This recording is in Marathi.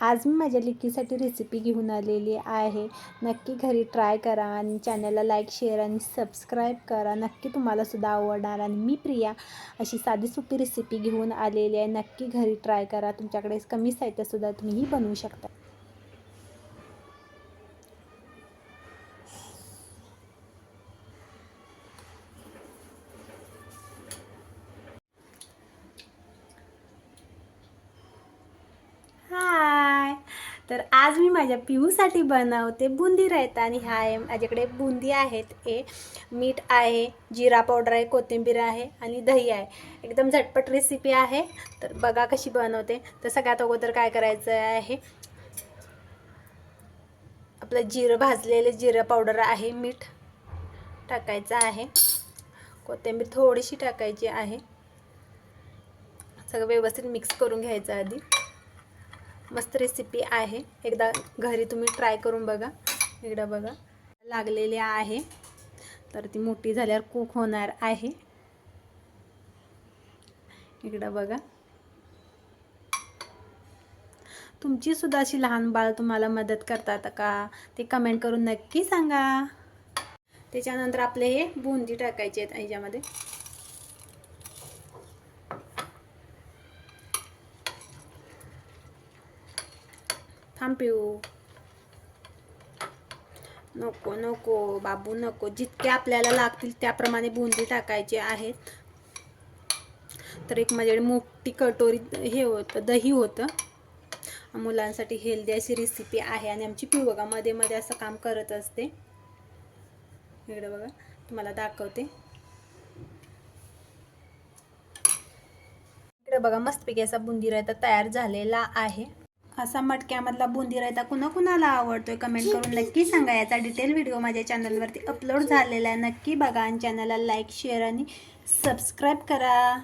आज मी माझ्या लिकीसाठी रेसिपी घेऊन आलेली आहे. नक्की घरी ट्राय करा आणि चॅनलला लाईक शेअर आणि सबस्क्राईब करा. नक्की तुम्हालासुद्धा आवडणार आणि मी प्रिया अशी साधी सोपी रेसिपी घेऊन आलेली आहे. नक्की घरी ट्राय करा. तुमच्याकडे कमी साहित्यसुद्धा तुम्हीही बनवू शकता. तर आज मी माझ्या पिऊसाठी बनवते बुंदी रायता आणि हा आहे माझ्याकडे बुंदी आहेत हे मीठ आहे जिरा पावडर आहे कोथिंबीर आहे आणि दही आहे. एकदम झटपट रेसिपी आहे. तर बघा कशी बनवते. तर सगळ्यात अगोदर काय करायचं आहे आपलं जिरं भाजलेले जिरं पावडर आहे मीठ टाकायचं आहे. कोथिंबीर थोडीशी टाकायची आहे. सगळं व्यवस्थित मिक्स करून घ्यायचं आधी. मस्त रेसिपी आहे. एकदा घरी तुम्ही ट्राय करून बघा. एकदा बघा. लागलेली आहे. तर ती मोठी झाल्यावर कुक होणार आहे. इकडं बघा. तुमची सुद्धा अशी लहान बाळ तुम्हाला मदत करतात का? ते कमेंट करून नक्की सांगा. त्याच्यानंतर आपले हे बुंदी टाकायचे आहेत ह्याच्यामध्ये थांब पिऊ नको नको बाबू नको. जितके आपल्याला लागतील त्याप्रमाणे बुंदी टाकायचे आहेत तर एक माझ्याकडे मोठी कटोरी हे होतं दही होतं. मुलांसाठी हेल्दी अशी रेसिपी आहे आणि आमची पिऊ बघा मध्ये मध्ये असं काम करत असते. इकडे बघा तुम्हाला दाखवते. इकडे बघा मस्तपैकी असा बुंदी रायता तयार झालेला आहे. असा मटक्यामधला बुंदी रायता कुणा कुणाला आवडतोय कमेंट करून नक्की सांगा. याचा डिटेल व्हिडिओ माझ्या चॅनलवरती अपलोड झालेला आहे. नक्की बघा आणि चॅनलला लाईक शेअर आणि सबस्क्राईब करा.